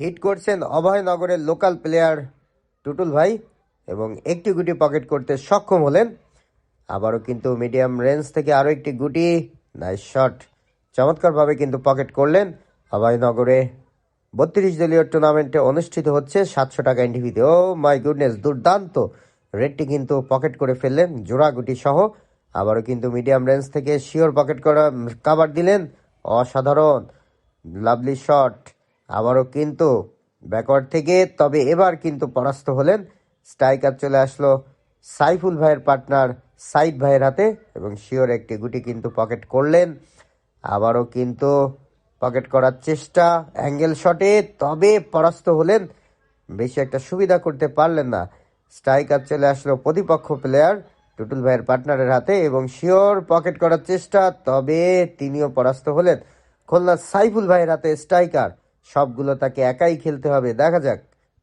Hit করছেন অভয়নগরের local player Tutul ভাই এবং একটি গুটি পকেট করতে সক্ষম হলেন। আবারও কিন্তু মিডিয়াম রেঞ্জ থেকে আরও একটি গুটি। নাইস শট চমৎকারভাবে কিন্তু পকেট করলেন অভয়নগরে বত্রিশ দলীয় টুর্নামেন্টে অনুষ্ঠিত হচ্ছে সাতশো টাকা এনটিভিতে ও মাই গুডনেস দুর্দান্ত। রেডটি কিন্তু পকেট করে ফেললেন জোড়া গুটি সহ। আবারও কিন্তু মিডিয়াম রেঞ্জ থেকে শিওর পকেট করা কাবার দিলেন। অসাধারণ। লাভলি শট আবারও কিন্তু ব্যাকওয়ার্ড থেকে, তবে এবার কিন্তু পরাস্ত হলেন। স্ট্রাইকার চলে আসলো সাইফুল ভাইয়ের পার্টনার সাইদ ভাইয়ের হাতে এবং শিওর একটি গুটি কিন্তু পকেট করলেন। আবারও কিন্তু পকেট করার চেষ্টা, অ্যাঙ্গেল শটে, তবে পরাস্ত হলেন। বেশি একটা সুবিধা করতে পারলেন না। স্ট্রাইকার চলে আসলো প্রতিপক্ষ প্লেয়ার টুটুল ভাইয়ের পার্টনারের হাতে এবং শিওর পকেট করার চেষ্টা, তবে তিনিও পরাস্ত হলেন। খুলনা সাইফুল ভাইয়ের হাতে স্ট্রাইকার। সবগুলো তাকে একাই খেলতে হবে। দেখা যাক।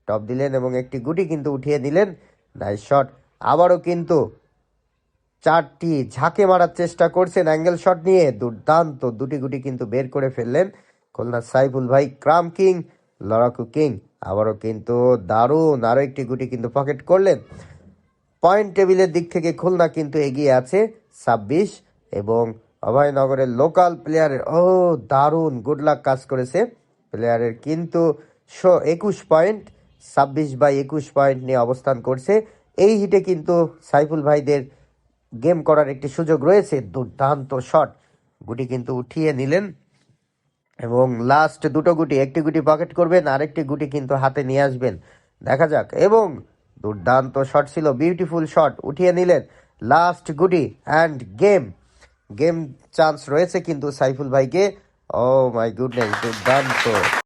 টপ দিলেন এবং একটি গুটি কিন্তু উঠিয়ে দিলেন। নাইস শট আবারও কিন্তু চারটি ঝাঁকে মারার চেষ্টা করছেন অ্যাঙ্গেল শট নিয়ে। দুর্দান্ত দুটি গুটি কিন্তু বের করে ফেললেন খুলনা সাইফুল ভাই। ক্রাম কিং লড়াকু কিং। আবারও কিন্তু দারুণ আরও একটি গুটি কিন্তু পকেট করলেন। পয়েন্ট টেবিলের দিক থেকে খুলনা কিন্তু এগিয়ে আছে ছাব্বিশ এবং অভয়নগরের লোকাল প্লেয়ারের, ও দারুণ গুড লাক কাজ করেছে। প্লেয়ারের কিন্তু একুশ পয়েন্ট ছাব্বিশ বাই একুশ পয়েন্ট নিয়ে অবস্থান করছে। এই হিটে কিন্তু সাইফুল ভাইদের গেম করার একটি সুযোগ রয়েছে। দুর্দান্ত শট গুটি কিন্তু উঠিয়ে নিলেন। এবং লাস্ট দুটো গুটি, একটি গুটি পকেট করবেন, আরেকটি গুটি কিন্তু হাতে নিয়ে আসবেন। দেখা যাক। এবং দুর্দান্ত শট ছিল বিউটিফুল শট উঠিয়ে নিলেন। লাস্ট গুটি অ্যান্ড গেম গেম চান্স রয়েছে কিন্তু সাইফুল ভাইকে। ও মাই গুডনেস দুর্দান্ত